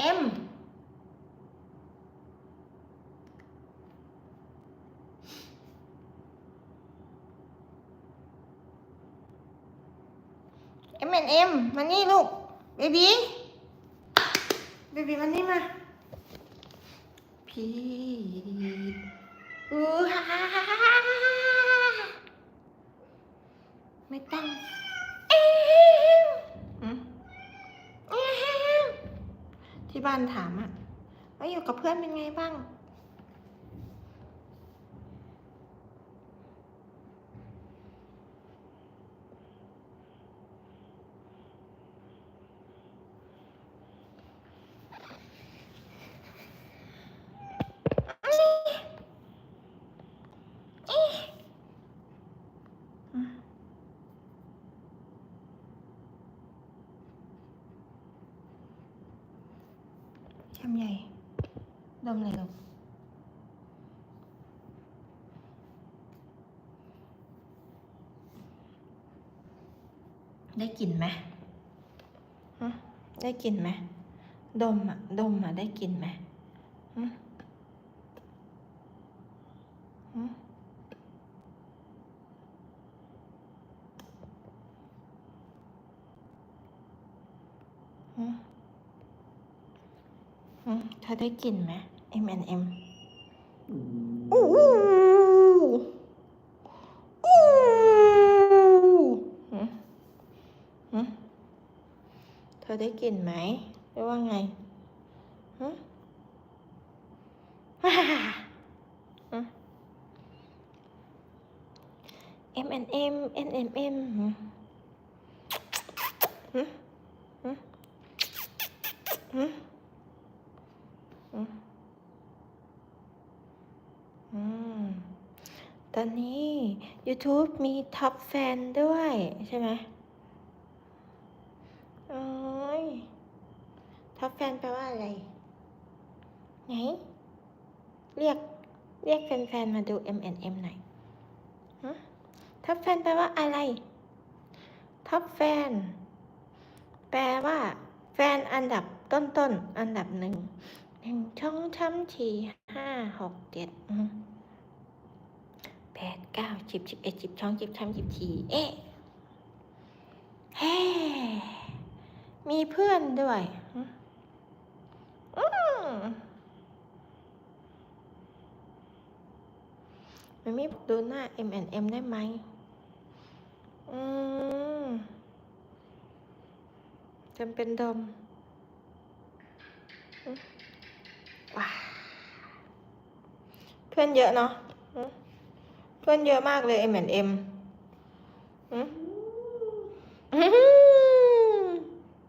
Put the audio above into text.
M M and M มานี่ลูกเบบี้เบบี้มานี่มาพีอู้ฮ่าฮ่าฮ่าฮ่าไม่ต้อง ที่บ้านถามอะว่าอยู่กับเพื่อนเป็นไงบ้าง คำใหญ่ ดมเลยลูกได้กลิ่นไหมฮะได้กลิ่นไหมดมอะ ดมอะ ได้กลิ่นไหมฮะฮะฮะ เธอได้กลิ่นไหม M N M อู้อู้อู้ฮะฮะเธอได้กลิ่นไหมหรือว่าไงฮะฮ่าฮ่าฮ่าฮะ M N M N M M ฮะฮะฮะฮะ อืมอืม ตอนนี้ YouTube มีท็อปแฟนด้วยใช่ไหมโอ้ยท็อปแฟนแปลว่าอะไร ไหน เรียก เรียกแฟนๆ มาดู MNM หน่อยฮะท็อปแฟนแปลว่าอะไร ท็อปแฟน แปลว่า แฟนอันดับต้นๆ อันดับหนึ่งหนึ่งช่องช้ำสี่ห้าหกเจ็ดอืม แปดเก้าสิบสิบเอ็ดสิบช่องสิบช้ำสิบสี่เอ๊ะแฮ่มีเพื่อนด้วยอืมอืมมันไม่ดูหน้า M M ได้ไหม อืมจำเป็นดมว้าเพื่อนเยอะเนาะ เพื่อนเยอะมากเลย M M อืมอื้อหือ